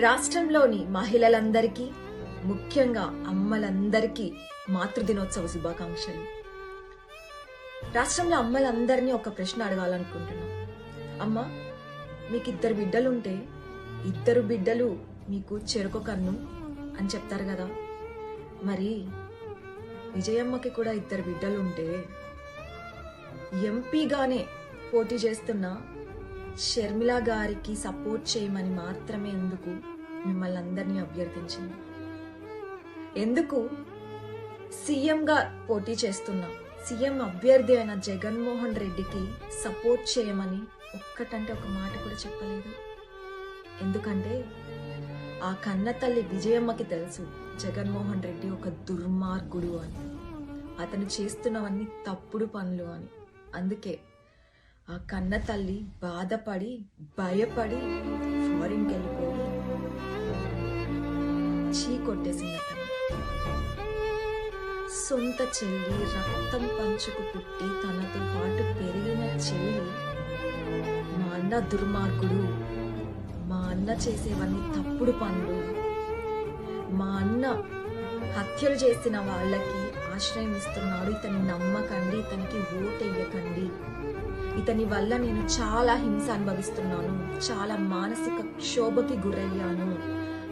రాష్ట్రంలోని మహిళలందరికీ ముఖ్యంగా అమ్మలందరికీ మాతృదినోత్సవ శుభాకాంక్షలు. రాష్ట్రంలో అమ్మలందరినీ ఒక ప్రశ్న అడగాలనుకుంటున్నాం. అమ్మ మీకు ఇద్దరు బిడ్డలుంటే ఇద్దరు బిడ్డలు మీకు చెరుకు కన్ను అని చెప్తారు కదా. మరి విజయమ్మకి కూడా ఇద్దరు బిడ్డలుంటే ఎంపీగానే పోటీ చేస్తున్న షర్మిల గారికి సపోర్ట్ చేయమని మాత్రమే ఎందుకు మిమ్మల్ని అందరినీ అభ్యర్థించింది? ఎందుకు? సీఎంగా పోటీ చేస్తున్నా సీఎం అభ్యర్థి అయిన జగన్మోహన్ రెడ్డికి సపోర్ట్ చేయమని ఒక్కటంటే ఒక మాట కూడా చెప్పలేదు. ఎందుకంటే ఆ కన్న తల్లి విజయమ్మకి తెలుసు జగన్మోహన్ రెడ్డి ఒక దుర్మార్గుడు అని. అతను చేస్తున్నవన్నీ తప్పుడు పనులు అని. అందుకే ఆ కన్న తల్లి బాధపడి భయపడి ఫారిన్కి వెళ్ళిపోయి చీ కొట్టేసింది అతను. సొంత చెల్లి రక్తం పంచుకు పుట్టి తనతో పాటు పెరిగిన చెల్లి మా అన్న దుర్మార్గుడు. మా అన్న చేసేవన్నీ తప్పుడు పనులు. మా అన్న హత్యలు చేసిన వాళ్ళకి ఆశ్రయం ఇస్తున్నాడు. ఇతని నమ్మకండి ఇతనికి ఓటెయ్యకండి ఇతని వల్ల నేను చాలా హింస అనుభవిస్తున్నాను. చాలా మానసిక క్షోభకి గురయ్యాను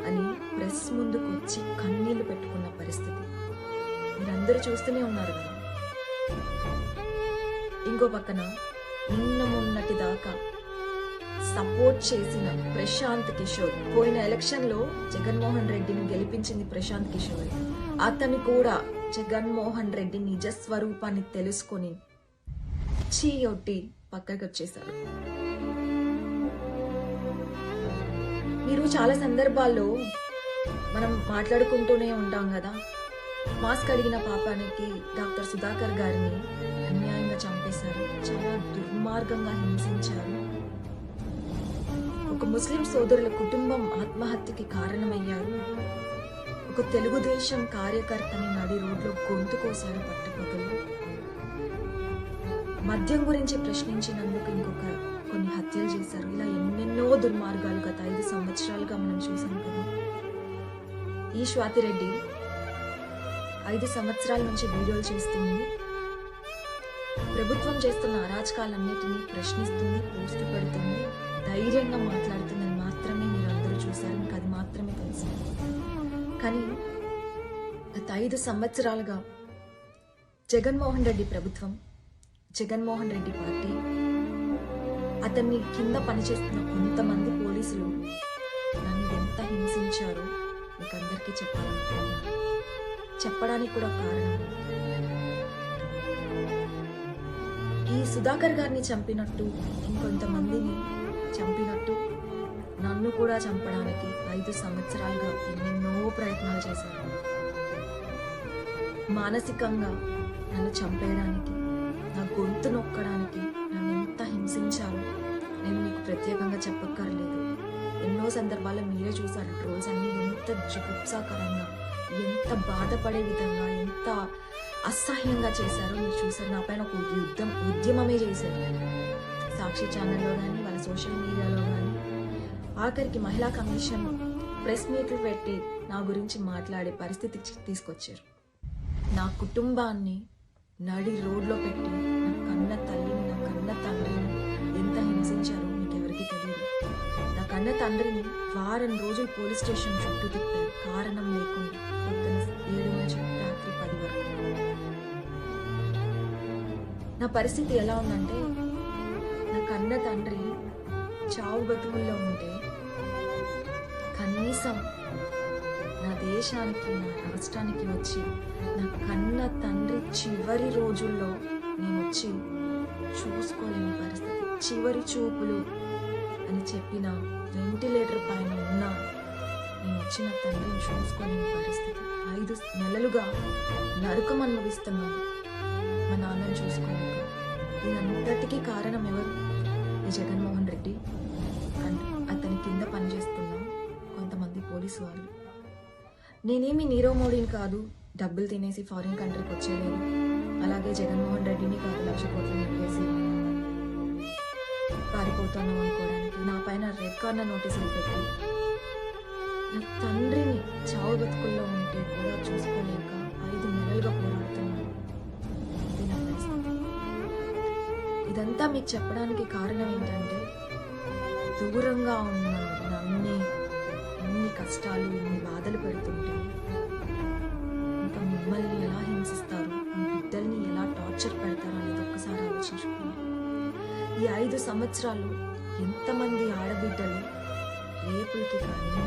అని ప్రెస్ ముందుకు వచ్చి కన్నీళ్ళు పెట్టుకున్న పరిస్థితి. మీరందరూ చూస్తూనే ఉన్నారు కదా. ఇంకో పక్కన నిన్న మొన్నటి దాకా సపోర్ట్ చేసిన ప్రశాంత్ కిషోర్. పోయిన ఎలక్షన్లో జగన్మోహన్ రెడ్డిని గెలిపించింది ప్రశాంత్ కిషోర్. అతను కూడా జగన్మోహన్ రెడ్డి నిజ స్వరూపాన్ని తెలుసుకొని చీయొట్టి పక్కకి వచ్చేశారు మీరు చాలా సందర్భాల్లో మనం మాట్లాడుకుంటూనే ఉంటాం కదా. మాస్క్ అడిగిన పాపానికి డాక్టర్ సుధాకర్ గారిని అన్యాయంగా చంపేశారు. చాలా దుర్మార్గంగా హింసించారు. ఒక ముస్లిం సోదరుల కుటుంబం ఆత్మహత్యకి కారణమయ్యారు. ఒక తెలుగుదేశం కార్యకర్తని నడి రోడ్లో గొంతు కోసారు పట్టుకోగలరు మద్యం గురించి ప్రశ్నించినందుకు ఇంకొక కొన్ని హత్యలు చేశారు. ఇలా ఎన్నెన్నో దుర్మార్గాలు గత ఐదు సంవత్సరాలుగా మనం చూసాం కదా. ఈ స్వాతిరెడ్డి ఐదు సంవత్సరాల నుంచి వీడియోలు చేస్తుంది ప్రభుత్వం చేస్తున్న అరాచకాలన్నిటినీ ప్రశ్నిస్తుంది పోస్ట్ పెడుతుంది ధైర్యంగా మాట్లాడుతుందని మాత్రమే మీరు అందరూ చూశారు. మీకు అది మాత్రమే తెలుసు. కానీ గత ఐదు సంవత్సరాలుగా జగన్మోహన్ రెడ్డి ప్రభుత్వం జగన్మోహన్ రెడ్డి పార్టీ. అతన్ని కింద పనిచేస్తున్న కొంతమంది పోలీసులు నన్ను ఎంత హింసించారో మీకు అందరికీ చెప్పాలనుకుంటున్నాను. చెప్పడానికి కూడా కారణం ఈ సుధాకర్ గారిని చంపినట్టు ఇంకొంతమందిని చంపినట్టు నన్ను కూడా చంపడానికి ఐదు సంవత్సరాలుగా ఎన్నెన్నో ప్రయత్నాలు చేశారు. మానసికంగా నన్ను చంపేయడానికి నా గొంతు నొక్కడానికి నన్ను ఎంత హింసించాలో నేను మీకు ప్రత్యేకంగా చెప్పక్కర్లేదు. ఎన్నో సందర్భాల్లో మీరే చూసారు ట్రోల్స్ అన్ని ఎంత జుగుప్సాకరంగా ఎంత బాధపడే విధంగా ఎంత అసహ్యంగా చేశారో మీరు చూసారు నా పైన ఒక యుద్ధం ఉద్యమమే చేశారు. సాక్షి ఛానల్లో కానీ వాళ్ళ సోషల్ మీడియాలో కానీ ఆఖరికి మహిళా కమిషన్ ప్రెస్ మీట్లు పెట్టి నా గురించి మాట్లాడే పరిస్థితికి తీసుకొచ్చారు. నా కుటుంబాన్ని నడి రోడ్లో పెట్టి నా కన్న తల్లిని నా కన్న తండ్రిని ఎంత హింసించారో మీకు ఎవరికి తెలియదు నా కన్న తండ్రిని వారం రోజులు పోలీస్ స్టేషన్ చుట్టూ తిప్పారు. కారణం లేకుండా పొద్దున ఏడు నుంచి రాత్రి పది వరకు. నా పరిస్థితి ఎలా ఉందంటే నా కన్న తండ్రి చావు బతుకుల్లో ఉంటే కనీసం నా దేశానికి నా రాష్ట్రానికి వచ్చి నా కన్న తండ్రి చివరి రోజుల్లో నేను వచ్చి చూసుకోలేని పరిస్థితి చివరి చూపులు అని చెప్పిన వెంటిలేటర్ పైన ఉన్న నేను వచ్చిన తండ్రిని చూసుకోలేని పరిస్థితి. ఐదు నెలలుగా నరకం అనుభవిస్తున్నాను. మా నాన్నని చూసుకోలేక. దీనంతటికీ కారణం ఎవరు? ఈ జగన్మోహన్ రెడ్డి. అండ్ అతని కింద పనిచేస్తున్న కొంతమంది పోలీసు వాళ్ళు. నేనేమి నీరవ్ మోడీని కాదు డబ్బులు తినేసి ఫారిన్ కంట్రీకి వచ్చేలేదు అలాగే జగన్మోహన్ రెడ్డిని కాదు లక్ష కోట్లు నెట్టేసి పారిపోతాను అనుకోవడానికి. నా పైన రెడ్ కార్నర్ నోటీసులు పెట్టి నా తండ్రిని చావు బతుకుల్లో ఉంటే కూడా చూసుకోలేక ఐదు నెలలుగా పోరాడుతున్నాను. ఇదంతా మీకు చెప్పడానికి కారణం ఏంటంటే దూరంగా ఉన్న నన్నే అన్ని కష్టాలు ఇన్ని బాధలు పెడుతున్నాను ఐదు సంవత్సరాలు ఎంతమంది ఆడబిడ్డలు రేపులకి కానీ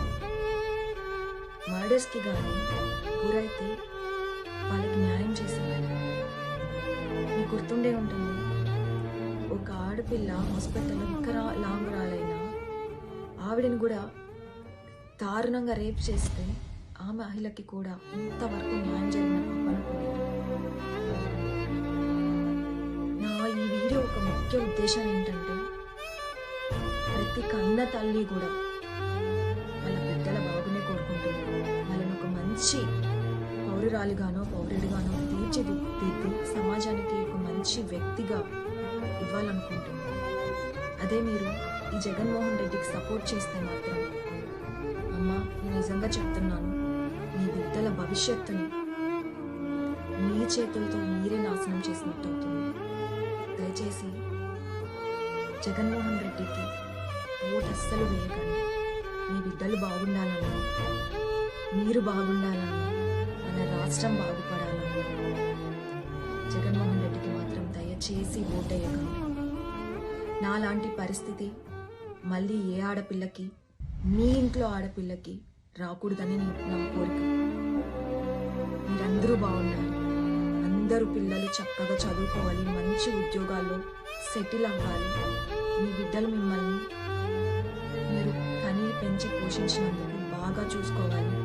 మర్డర్స్కి కానీ గురైతే వాళ్ళకి న్యాయం చేసేవారు మీకు గుర్తుండే ఉంటుంది ఒక ఆడపిల్ల హాస్పిటల్లో ఇంకా లాంగ్ రాలైనా? ఆవిడని కూడా దారుణంగా రేప్ చేస్తే ఆ మహిళకి కూడా ఇంతవరకు న్యాయం జరిగిన అనుకోలేదు ఒక ముఖ్య ఉద్దేశం ఏంటంటే ప్రతి కన్న తల్లి కూడా వాళ్ళ బిడ్డల బాగునే కోరుకుంటుంది. వాళ్ళని ఒక మంచి పౌరురాలుగానో పౌరుడిగానో తీర్చిదిద్ది సమాజానికి ఒక మంచి వ్యక్తిగా ఇవ్వాలనుకుంటుంది. అదే మీరు ఈ జగన్మోహన్ రెడ్డికి సపోర్ట్ చేస్తే మాత్రం అమ్మ నేను నిజంగా చెప్తున్నాను మీ బిడ్డల భవిష్యత్తుని మీ చేతులతో మీరే నాశనం చేసినట్టు జగన్మోహన్ రెడ్డికి ఓటు అస్సలు వేయకండి. మీ బిడ్డలు బాగుండాలన్నా మీరు బాగుండాలన్నా మన రాష్ట్రం బాగుపడాలన్నా జగన్మోహన్ రెడ్డికి మాత్రం దయచేసి ఓటేయకండి. నాలాంటి పరిస్థితి మళ్ళీ ఏ ఆడపిల్లకి మీ ఇంట్లో ఆడపిల్లకి రాకూడదని నా కోరిక. మీరందరూ బాగుండాలి ఇద్దరు పిల్లలు చక్కగా చదువుకోవాలి మంచి ఉద్యోగాల్లో సెటిల్ అవ్వాలి. మీ బిడ్డలు మిమ్మల్ని మీరు కని పెంచి పోషించినందుకు బాగా చూసుకోవాలి.